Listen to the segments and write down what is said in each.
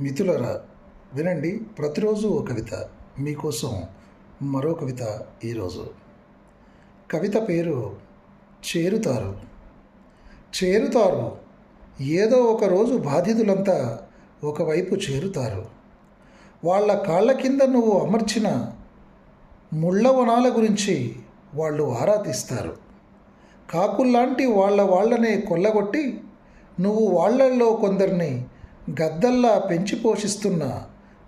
మిథులరా వినండి ప్రతిరోజు ఓ కవిత. మీకోసం మరో కవిత ఈరోజు. కవిత పేరు చేరుతారు. చేరుతారు. ఏదో ఒక రోజు బాధితులంతా ఒకవైపు చేరుతారు. వాళ్ళ కాళ్ళ కింద నువ్వు అమర్చిన ముళ్ళ వనాల గురించి వాళ్ళు ఆరా తీస్తారు. కాకుల్లాంటి వాళ్ళ వాళ్ళనే కొల్లగొట్టి నువ్వు వాళ్ళల్లో కొందరిని గద్దల్లా పెంచి పోషిస్తున్న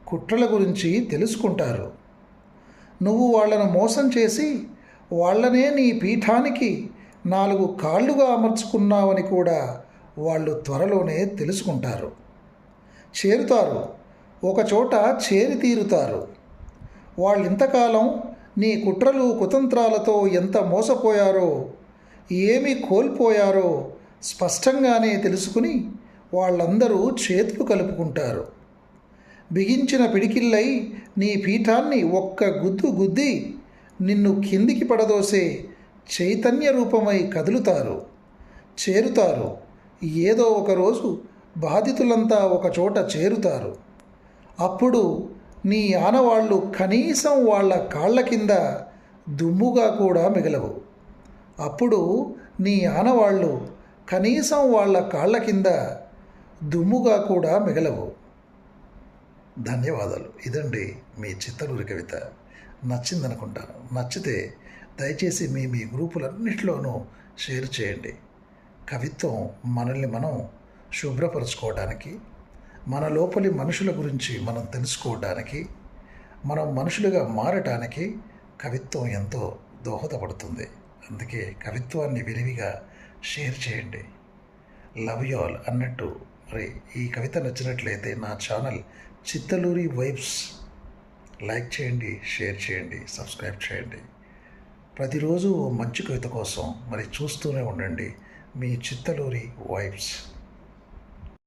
కుట్రల గురించి తెలుసుకుంటారు. నువ్వు వాళ్ళను మోసం చేసి వాళ్ళనే నీ పీఠానికి నాలుగు కాళ్ళుగా అమర్చుకున్నావని కూడా వాళ్ళు త్వరలోనే తెలుసుకుంటారు. చేరుతారు. ఒకచోట చేరి తీరుతారు. వాళ్ళింతకాలం నీ కుట్రలు కుతంత్రాలతో ఎంత మోసపోయారో ఏమి కోల్పోయారో స్పష్టంగానే తెలుసుకుని వాళ్ళందరూ చేతులు కలుపుకుంటారు. బిగించిన పిడికిళ్ళై నీ పీఠాన్ని ఒక్క గుద్దు గుద్ది నిన్ను కిందికి పడదోసే చైతన్య రూపమై కదులుతారు. చేరుతారు. ఏదో ఒకరోజు బాధితులంతా ఒకచోట చేరుతారు. అప్పుడు నీ ఆనవాళ్ళు కనీసం వాళ్ళ కాళ్ళ కింద దుమ్ముగా కూడా మిగలవు. అప్పుడు నీ ఆనవాళ్ళు కనీసం వాళ్ళ కాళ్ళ కింద దుమ్ముగా కూడా మిగలవు. ధన్యవాదాలు. ఇదండి మీ చిత్తలూరి కవిత. నచ్చిందనుకుంటాను నచ్చితే దయచేసి మీ మీ గ్రూపులన్నింటిలోనూ షేర్ చేయండి. కవిత్వం మనల్ని మనం శుభ్రపరచుకోవడానికి మన లోపలి మనుషుల గురించి మనం తెలుసుకోవడానికి మనం మనుషులుగా మారటానికి కవిత్వం ఎంతో దోహదపడుతుంది. అందుకే కవిత్వాన్ని విరివిగా షేర్ చేయండి. లవ్ యు ఆల్ అన్నట్టు రే ఈ కవిత నచ్చినట్లయితే నా ఛానల్ చిత్తలూరి వైబ్స్ లైక్ చేయండి షేర్ చేయండి సబ్స్క్రైబ్ చేయండి. ప్రతిరోజు ఓ మంచి కవిత కోసం మరి చూస్తూనే ఉండండి మీ చిత్తలూరి వైబ్స్.